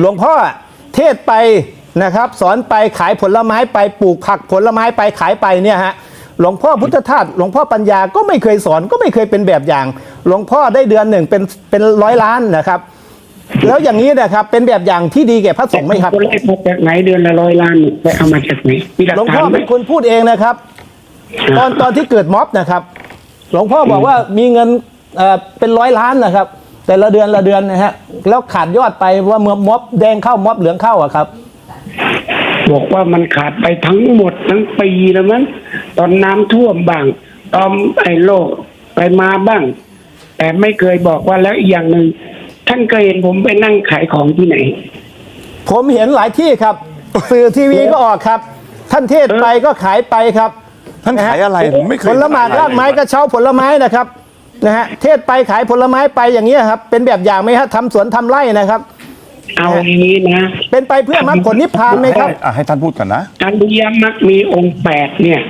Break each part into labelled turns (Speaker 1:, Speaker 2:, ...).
Speaker 1: หลวงพ่อเทศไปนะครับ สอนไปขายผลไม้ไปปลูกผักผลไม้ไปขายไปเนี่ยฮะหลวงพ่อพุทธทาสหลวงพ่อปัญญาก็ไม่เคยสอนก็ไม่เคยเป็นแบบอย่าง หลวงพ่อได้เดือนหนึ่งเป็นเป็นร้อยล้านนะครับ แล้วอย่างนี้นะครับ เป็นแบบอย่างที่ดีแก่พระสงฆ์ไหมครับ
Speaker 2: คนแรกมาจากไหนเดือนละร้อยล้านเนี่ยไปเอามาจากไหนมีหลัก
Speaker 1: หลวง
Speaker 2: ฐา
Speaker 1: พ่อน
Speaker 2: ไหม
Speaker 1: เป็นคนพูดเองนะครับ ตอนตอนที่เกิดม็อบนะครับ หลวงพ่อบอกว่ามีเงินเอ่อเป็นร้อยล้านนะครับ แต่ละเดือนละเดือนนะฮะ แล้วขาดยอดไปว่าเมื่อม็อบแดงเข้าม็อบเหลืองเข้าอะครับ
Speaker 2: บอกว่ามันขาดไปทั้งหมดทั้งปีแล้วมั้งตอนน้ำท่วมบ้าง ตอนไอ้โลกไปมาบ้าง แต่ไม่เคยบอกว่าแล้วอีกอย่างหนึ่งท่านเคยเห็นผมไปนั่งขายของที่ไหน
Speaker 1: ผมเห็นหลายที่ครับ สื่อทีวีก็ออกครับ ท่านเทศไปก็ขายไปครับ
Speaker 3: ท่านขายอะไรผมไม่เคย
Speaker 1: ผลไม้รากไม้กระเช้าผลไม้นะครับ นะฮะเทศไปขายผลไม้ไปอย่างนี้ยครับ เป็นแบบอย่างไหมฮะทำสวนทำไร่นะครับ
Speaker 2: เอาอย่างนี้นะ
Speaker 1: เป็นไปเพื่อมรรคผลนิพพานไหมครับ
Speaker 3: อะให้ท่านพูดก่อนนะ
Speaker 2: อริยมรรคมีองค์แปดเนี่ย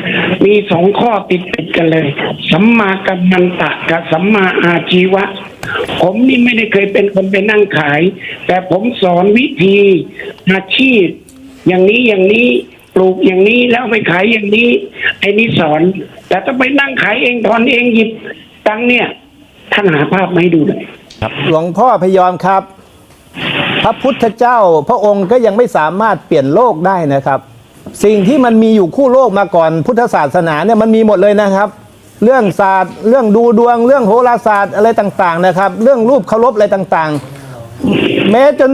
Speaker 2: มีสองข้อติดติดๆกันเลยสัมมากัมมันตะกับสัมมาอาชีวะ ผมนี่ไม่ได้เคยเป็นคนไปนั่งขาย แต่ผมสอนวิธีอาชีพ อย่างนี้อย่างนี้ปลูกอย่างนี้แล้วไปขายอย่างนี้ ไอ้นี่สอน แต่ถ้าไปนั่งขายเองถอนเองหยิบ ตังค์เนี่ยท่านหาภาพมาให้ดูหน่อย
Speaker 1: หลวงพ่อพยอมครับ พระพุทธเจ้าพระองค์ก็ยังไม่สามารถเปลี่ยนโลกได้นะครับ สิ่งที่มันมีอยู่คู่โลกมาก่อน พุทธศาสนาเนี่ยมันมีหมดเลยนะครับ เรื่องศาสตร์เรื่องดูดวง เรื่องโหราศาสตร์อะไรต่างๆนะครับ เรื่องรูปเคารพอะไรต่างๆ แม้จน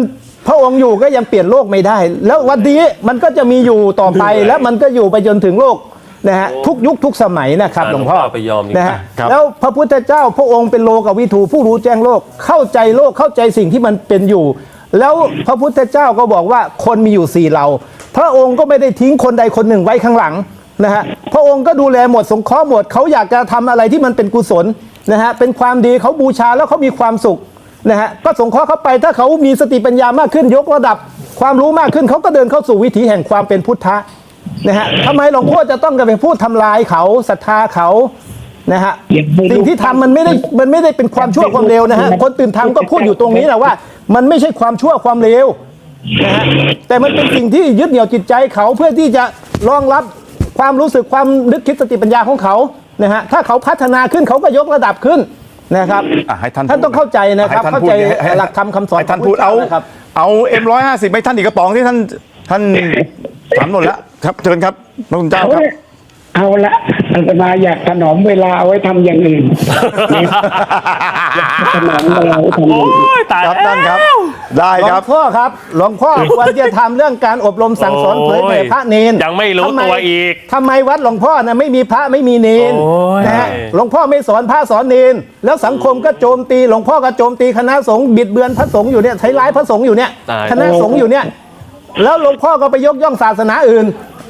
Speaker 1: พระองค์อยู่ก็ยังเปลี่ยนโลกไม่ได้ แล้ววันนี้มันก็จะมีอยู่ต่อไปและมันก็อยู่ไปจนถึงโลก นะฮะทุกยุคทุกสมัยนะครับ
Speaker 4: อ่า
Speaker 1: หลวงพ่อ
Speaker 4: หลวงพ่อพยอมนี่
Speaker 1: นะฮะ
Speaker 3: ครับ
Speaker 1: แล้วพระพุทธเจ้าพระองค์เป็นโลกวิทูผู้รู้แจ้งโลกเข้าใจโลกเข้าใจสิ่งที่มันเป็นอยู่ แล้วพระพุทธเจ้าก็บอกว่าคนมีอยู่สี่เหล่าพระองค์ก็ไม่ได้ทิ้งคนใดคนหนึ่งไว้ข้างหลังนะฮะพระองค์ก็ดูแลหมดสงเคราะห์หมดเขาอยากจะทำอะไรที่มันเป็นกุศลนะฮะเป็นความดีเขาบูชาแล้วเขามีความสุขนะฮะก็สงเคราะห์เขาไปถ้าเขามีสติปัญญามากขึ้นยกระดับความรู้มากขึ้นเขาก็เดินเข้าสู่วิถีแห่งความเป็นพุทธะ นะฮะทำไมหลวงพ่อจะต้องกันไปพูดทำลายเขาศรัทธาเขานะฮะ
Speaker 2: อย่าไป
Speaker 1: สิ่งที่ทำมันไม่ได้มันไม่ได้เป็นความชั่วความเลวนะฮะคนตื่นทำก็พูดอยู่ตรงนี้แหละว่า มันไม่ใช่ความชั่วความเลวนะฮะแต่มันเป็นสิ่งที่ยึดเหนี่ยวจิตใจเขาเพื่อที่จะรองรับความรู้สึกความนึกคิดสติปัญญาของเขานะฮะถ้าเขาพัฒนาขึ้นเขาก็ยกระดับขึ้นนะครับ
Speaker 3: อะให้ท่าน
Speaker 1: ท่านต้องเข้าใจนะครับ
Speaker 3: ให้ท่าน
Speaker 1: เข้า
Speaker 3: พูด
Speaker 1: ใจ
Speaker 3: ให้ให้
Speaker 1: หลักธรรมคำสอน
Speaker 3: ให้ท่าน
Speaker 1: ของ
Speaker 3: พูดเอา
Speaker 1: พระพุทธจ้นะครับ
Speaker 3: เอาเอ็มร้อยห้าสิบให้ท่านอีกกระป๋องที่ท่านท่านถามหมดแล้ว ครับเชิญครับพระคุณเจ้า
Speaker 2: เอา
Speaker 3: ครับ
Speaker 2: ละเอาละอาตมาอยากถนอมเวลาเอาไว้ทำอย่างอื่นอยากถนอมเวลาเอาไว้ทำอย่างอื่น
Speaker 4: โอ้ยตาย
Speaker 3: ครับ
Speaker 4: แล้ว
Speaker 3: ท่านครับได้
Speaker 1: หลว
Speaker 3: ครับ
Speaker 1: งพ่อครับ หลวงพ่อ ควรจะทำเรื่องการอบรมสั่งสอนเผยแผ่พระเนน
Speaker 4: ยังไม่รู้
Speaker 1: ทำ
Speaker 4: ตัวอีก
Speaker 1: ทำไมวัดหลวงพ่อนะไม่มีพระไม่มีเนน
Speaker 4: โอ้ย
Speaker 1: นะฮะหลวงพ่อไม่สอนพระสอนเนนแล้วสังคมก็โจมตี หลวงพ่อก็โจมตีคณะสงฆ์บิดเบือนพระสงฆ์อยู่เนี่ยใช้ร้ายพระสงฆ์อยู่เนี่ย
Speaker 4: ตาย
Speaker 1: คณะสงฆ์อยู่เนี่ย แล้วหลวงพ่อก็ไปยกย่องศาสนาอื่น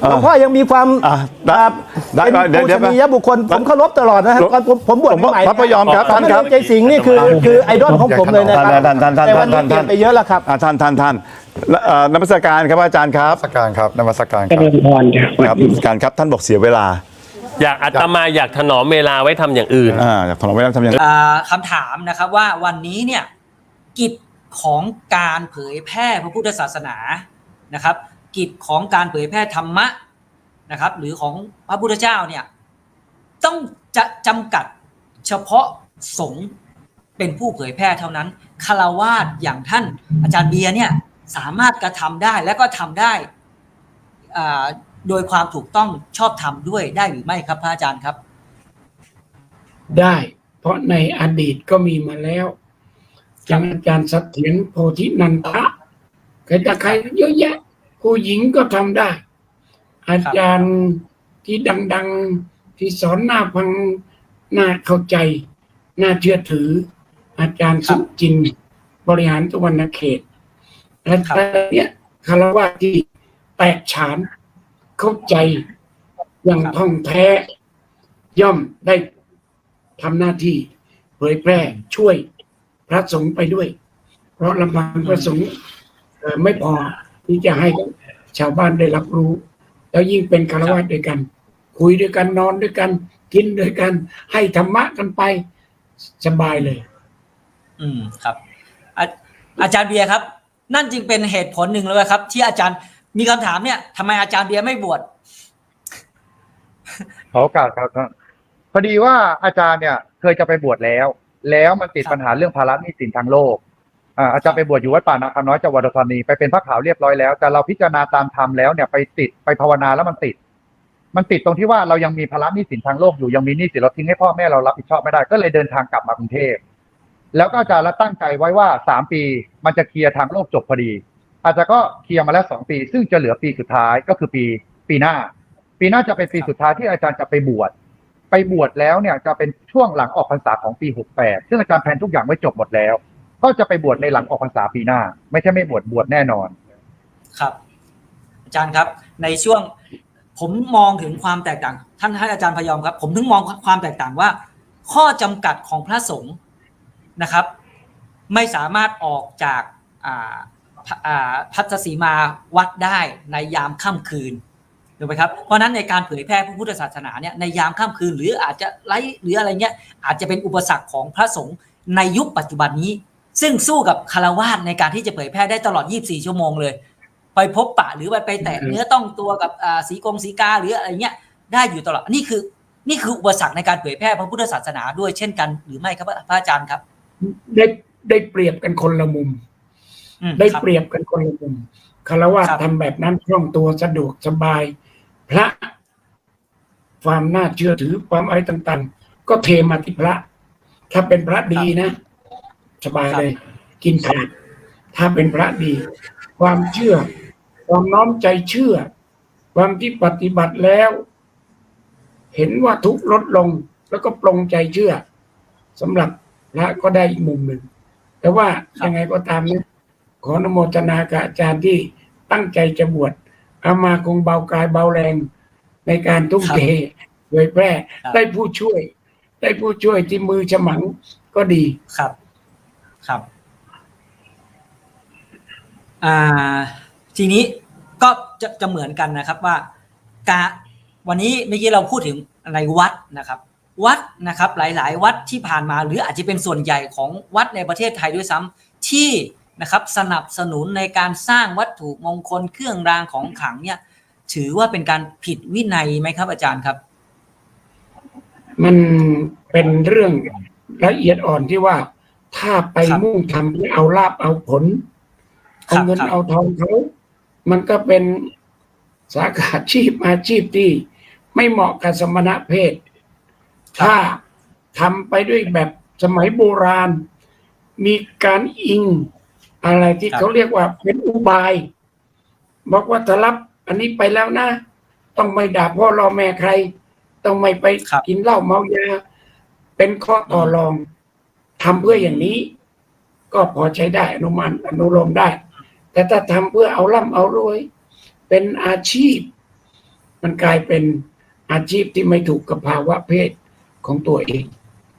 Speaker 1: หลวงพ่อยังมีความ
Speaker 3: อะได้
Speaker 1: อ่า
Speaker 3: ได้
Speaker 1: เป็น
Speaker 3: เดี๋ยว
Speaker 1: ปู
Speaker 3: เดี๋ยว
Speaker 1: ชนียบุคคลผมเคารพตลอดนะฮะ
Speaker 3: หลวง
Speaker 1: ตอนผมผมบวช
Speaker 3: ผม
Speaker 1: ใหม่
Speaker 3: พระพยอมครับ
Speaker 1: ท่าน
Speaker 3: ท่านครับ
Speaker 1: ใจสิงห์นี่คือคือไอดอลของผมเลยนะครับ
Speaker 3: ท่านท่านท่าน
Speaker 1: แต่วันนี้
Speaker 3: ท่าน
Speaker 1: เปลี่ยนไปเยอะแล้วครับ
Speaker 3: อะท่านท่านท่านและเอ่อนมัสการครับอาจารย์ครับ
Speaker 5: นมัสการครับนมัสการค
Speaker 2: เจ
Speaker 5: รับ
Speaker 2: ริญพรจ้ะ
Speaker 3: ครับนมัสการครับท่านบอกเสียเวลา
Speaker 4: อยากอัตมาอยากถนอมเวลาไว้ทำอย่างอื่น
Speaker 3: อ่าอยากถนอมเวลาทำอย่างไร
Speaker 6: อ่าคำถามนะครับว่าวันนี้เนี่ยกิจของการเผยแพร่พระพุทธศาสนา นะครับ กิจของการเผยแพร่ธรรมะนะครับ หรือของพระพุทธเจ้าเนี่ยต้องจะจำกัดเฉพาะสงฆ์เป็นผู้เผยแพร่เท่านั้นคารวาสอย่างท่านอาจารย์เบียร์เนี่ยสามารถกระทำได้และก็ทำได้โดยความถูกต้องชอบธรรมด้วยได้หรือไม่ครับพระอาจารย์ครับ
Speaker 2: ได้ เพราะในอดีตก็มีมาแล้วอย่างอาจารย์สัตเถียรโพธินันทะ ใครตะใครเยอะแยะ ผู้หญิงก็ทำได้ อาจารย์ที่ดัง ๆที่สอนหน้าพังหน่าเข้าใจหน่าเชื่อถือ อาจารย์สุจินบริหารตะวันเขตและ
Speaker 6: ครับ
Speaker 2: เนี่ยคารวะที่แตกฉานเข้าใจอย่างท่องแท้ ย่อมได้ทำหน้าที่เผยแพร่ช่วยพระสงฆ์ไปด้วย เพราะลำพังพระสงฆ์ ไม่พอที่จะให้ชาวบ้านได้รับรู้ แล้วยิ่งเป็นคารวะด้วยกัน คุยด้วยกันนอนด้วยกัน กินด้วยกัน ให้ธรรมะกันไปสบายเลย
Speaker 6: อืมครับ อาอาจารย์เบียร์ครับ นั่นจึงเป็นเหตุผลหนึ่งเลยครับ ที่อาจารย์มีคำถามเนี่ยทำไมอาจารย์เบียร์ไม่บวช
Speaker 5: ขอโอกาสครับท่านพอดีว่าอาจารย์เนี่ย เคยจะไปบวชแล้ว แล้วมันติด
Speaker 6: ครับ
Speaker 5: ปัญหาเรื่องภาระหนี้สินทางโลก อาจารย์ไปบวชอยู่วัดป่านาคำน้อยจังหวัดอุดรธานีไปเป็นพระขาวเรียบร้อยแล้ว แต่เราพิจารณาตามธรรมแล้วเนี่ยไปติดไปภาวนาแล้วมันติด มันติดตรงที่ว่าเรายังมีภาระหนี้สินทางโลกอยู่ยังมีหนี้สินเราทิ้งให้พ่อแม่เรารับผิดชอบไม่ได้ก็เลยเดินทางกลับมากรุงเทพแล้วก็อาจารย์ละตั้งใจไว้ว่าสามปีมันจะเคลียร์ทางโลกจบพอดี อาจจะก็เคลียร์มาแล้วสองปี ซึ่งจะเหลือปีสุดท้ายก็คือปีปีหน้า ปีหน้าจะเป็นปีสุดท้ายที่อาจารย์จะไปบวชไปบวชแล้วเนี่ยจะเป็นช่วงหลังออกพรรษาของปี68ซึ่งอาจารย์แผนทุกอย่างไว้จบหมดแล้ว ก็จะไปบวชในหลังออกพรรษาปีหน้า ไม่ใช่ไม่บวชบวชแน่นอน
Speaker 6: ครับ อาจารย์ครับ ในช่วงผมมองถึงความแตกต่าง ท่านให้อาจารย์พยอมครับ ผมถึงมองความแตกต่างว่า ข้อจำกัดของพระสงฆ์นะครับ ไม่สามารถออกจากพัทสีมาวัดได้ในยามค่ำคืนถูกไหมครับ เพราะฉะนั้นในการเผยแพร่พระพุทธศาสนาเนี่ยในยามค่ำคืนหรืออาจจะไล่หรืออะไรเงี้ยอาจจะเป็นอุปสรรคของพระสงฆ์ในยุคปัจจุบันนี้ ซึ่งสู้กับคารวาสในการที่จะเผยแพร่ได้ตลอด 24 ชั่วโมงเลย ไปพบปะหรือไปไปแตะ
Speaker 2: อืม
Speaker 6: เนื้อต้องตัวกับอ่าสีกงสีกาหรืออะไรเงี้ยได้อยู่ตลอดนี่คือ นี่คืออุปสรรคในการเผยแพร่พระพุทธศาสนาด้วยเช่นกัน หรือไม่ครับพระอาจารย์ครับ
Speaker 2: ได้ได้เปรียบกันคนละมุม
Speaker 6: อืม
Speaker 2: ได้
Speaker 6: ครับ
Speaker 2: เปรียบกันคนละมุมคารวะ
Speaker 6: ครับ
Speaker 2: ทำแบบนั้นคล่องตัวสะดวกสบาย พระ ความน่าเชื่อถือความอะไรต่าง ๆ ก็เทมาที่พระ ถ้าเป็นพระดีนะ สบายเลย กินขาดถ้าเป็นพระดี ความเชื่อ ความน้อมใจเชื่อ ความที่ปฏิบัติแล้ว เห็นว่าทุกข์ลดลง แล้วก็ปรงใจเชื่อสำหรับพระก็ได้อีกมุมหนึ่ง แต่ว่ายังไงก็ตามนะขออนโมทนากับอาจารย์ที่ตั้งใจจะบวชอามาคงเบากายเบาแรงในการทุ่มเทเผยแพร่
Speaker 6: ครับ
Speaker 2: ได้ผู้ช่วย ได้ผู้ช่วยที่มือฉมังก็ดี
Speaker 6: ครับ ครับอ่าทีนี้ก็จะจะเหมือนกันนะครับว่ากะวันนี้เมื่อกี้เราพูดถึงในวัดนะครับ วัดนะครับหลาย ๆ วัดที่ผ่านมา หรืออาจจะเป็นส่วนใหญ่ของวัดในประเทศไทยด้วยซ้ำที่นะครับสนับสนุนในการสร้างวัตถุมงคลเครื่องรางของขลังเนี่ยถือว่าเป็นการผิดวินัยไหมครับอาจารย์ครับ
Speaker 2: มันเป็นเรื่องละเอียดอ่อนที่ว่า ถ้าไป
Speaker 6: ครับ
Speaker 2: มุ่งทำเพื่อเอาลาบเอาผล
Speaker 6: ครั
Speaker 2: เอา
Speaker 6: บ
Speaker 2: เงิน
Speaker 6: ครับ
Speaker 2: เอาทองเขา มันก็เป็นสาขาอาชีพอาชีพที่ไม่เหมาะกับสมณะเพศ ถ้าทำไปด้วยแบบสมัยโบราณ มีการอิงอะไรที่
Speaker 6: ครับ
Speaker 2: เขาเรียกว่าเป็นอุบาย บอกว่าถ้ารับอันนี้ไปแล้วนะ ต้องไม่ด่าพ่อรอแม่ใคร ต้องไม่ไป
Speaker 6: ครับ
Speaker 2: กินเหล้าเมายา เป็นข้อต่อรอง ทำเพื่ออย่างนี้ ก็พอใช้ได้อนุมันอนุโลมได้ แต่ถ้าทำเพื่อเอาร่ำเอารวย เป็นอาชีพ มันกลายเป็นอาชีพที่ไม่ถูกกับภาวะเพศของตัวเอง